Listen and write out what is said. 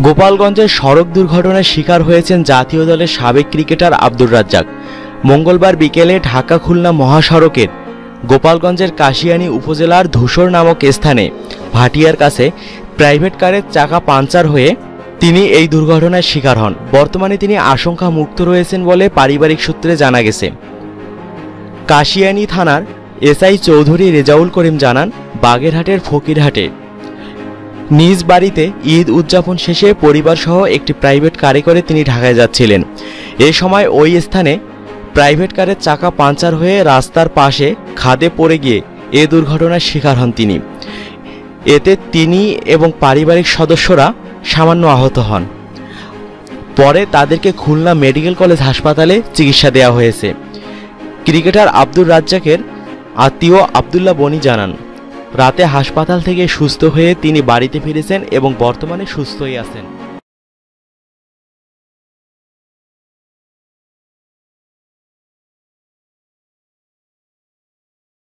গোপালগঞ্জের সড়ক দুর্ঘটনার শিকার হয়েছেন জাতীয় দলের সাবেক ক্রিকেটার আব্দুর রাজ্জাক। মঙ্গলবার বিকেলে ঢাকা খুলনা মহাসড়কের গোপালগঞ্জের কাশিয়ানী উপজেলার ধূসর নামক স্থানে ভাটিয়ার কাছে প্রাইভেট কারের চাকা পাঞ্চার হয়ে তিনি এই দুর্ঘটনার শিকার হন। বর্তমানে তিনি আশঙ্কা মুক্ত রয়েছেন বলে পারিবারিক সূত্রে জানা গেছে। কাশিয়ানী থানার এসআই চৌধুরী রেজাউল করিম জানান, বাগেরহাটের ফকিরহাটে নিজ বাড়িতে ঈদ উদযাপন শেষে পরিবারসহ একটি প্রাইভেট কারে করে তিনি ঢাকায় যাচ্ছিলেন। এ সময় ওই স্থানে প্রাইভেট কারের চাকা পাঞ্চার হয়ে রাস্তার পাশে খাদে পড়ে গিয়ে এ দুর্ঘটনার শিকার হন তিনি। এতে তিনি এবং পারিবারিক সদস্যরা সামান্য আহত হন। পরে তাদেরকে খুলনা মেডিকেল কলেজ হাসপাতালে চিকিৎসা দেওয়া হয়েছে। ক্রিকেটার আব্দুর রাজ্জাকের আত্মীয় আবদুল্লাহ বনি জানান রাতে হাসপাতাল থেকে সুস্থ হয়ে তিনি বাড়িতে ফিরেছেন এবং বর্তমানে সুস্থই আছেন।